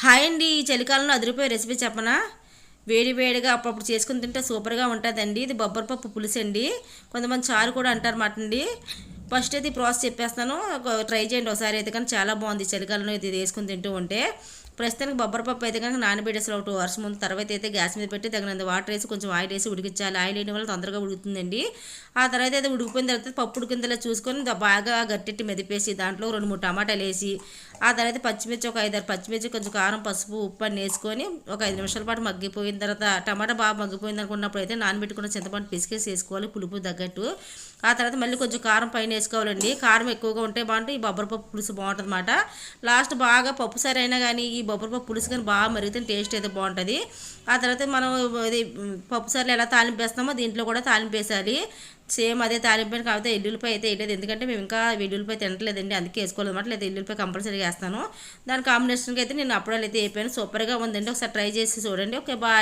Hi అండి. ఈ చలికాలంలో అదిరిపోయే రెసిపీ చెప్పనా? వేడి వేడిగా అప్పుడప్పుడు చేసుకుని తింటే సూపర్గా ఉంటుందండి. ఇది బొబ్బరి పప్పు పులుసు అండి కొంతమంది చారు కూడా అంటారు మాట అండి ఫస్ట్ అయితే ఈ ప్రాసెస్ చెప్పేస్తాను. ట్రై చేయండి ఒకసారి. అయితే కానీ చాలా బాగుంది చలికాలంలో ఇది వేసుకుని తింటూ ఉంటే. ప్రస్తుతానికి బొబ్బరి పప్పు అయితే కనుక నానబెట్టేసి ఒక టూ అవర్స్ ముందు తర్వాత అయితే గ్యాస్ మీద పెట్టి తగినంత వాటర్ వేసి కొంచెం ఆయిల్ వేసి ఉడికించాలి. ఆయిల్ వేయడం వల్ల తొందరగా ఉడుకుతుందండి. ఆ తర్వాత అయితే ఉడికిపోయిన తర్వాత పప్పు ఉడికిందలా చూసుకొని బాగా గట్టెట్టి మెదిపేసి దాంట్లో రెండు మూడు టమాటాలు వేసి ఆ తర్వాత పచ్చిమిర్చి ఒక ఐదారు పచ్చిమిర్చి కొంచెం కారం పసుపు ఉప్పు అని వేసుకొని ఒక ఐదు నిమిషాల పాటు మగ్గిపోయిన తర్వాత టమాటా బాగా మగ్గిపోయింది అనుకున్నప్పుడు అయితే నానబెట్టుకున్న చింతపండు పిసికేసి వేసుకోవాలి పులుపు తగ్గట్టు. ఆ తర్వాత మళ్ళీ కొంచెం కారం పైన వేసుకోవాలండి. కారం ఎక్కువగా ఉంటే బాగుంటే ఈ బొబ్బరి పప్పు పులుసు బాగుంటుంది లాస్ట్ బాగా పప్పు సరైనా కానీ ఈ పప్పు పులుసు కానీ బాగా మరిగితే టేస్ట్ అయితే బాగుంటుంది. ఆ తర్వాత మనం ఇది పప్పు సార్లు ఎలా తాలింపు వేస్తామో దీంట్లో కూడా తాలింపు వేసాలి సేమ్ అదే తాలింపు కాకపోతే ఎల్లుల్లిపాయ అయితే వేయలేదు ఎందుకంటే మేము ఇంకా వెల్లుల్లిపాయ తినట్లేదండి. అందుకే వేసుకోలేదు అనమాట లేదా ఎల్లుల్లిపాయ కంపల్సరీ వేస్తాను. దాని కాంబినేషన్కి అయితే నేను అప్పుడాలు అయితే అయిపోయాను సూపర్గా ఉందండి. ఒకసారి ట్రై చేసి చూడండి. Okay bye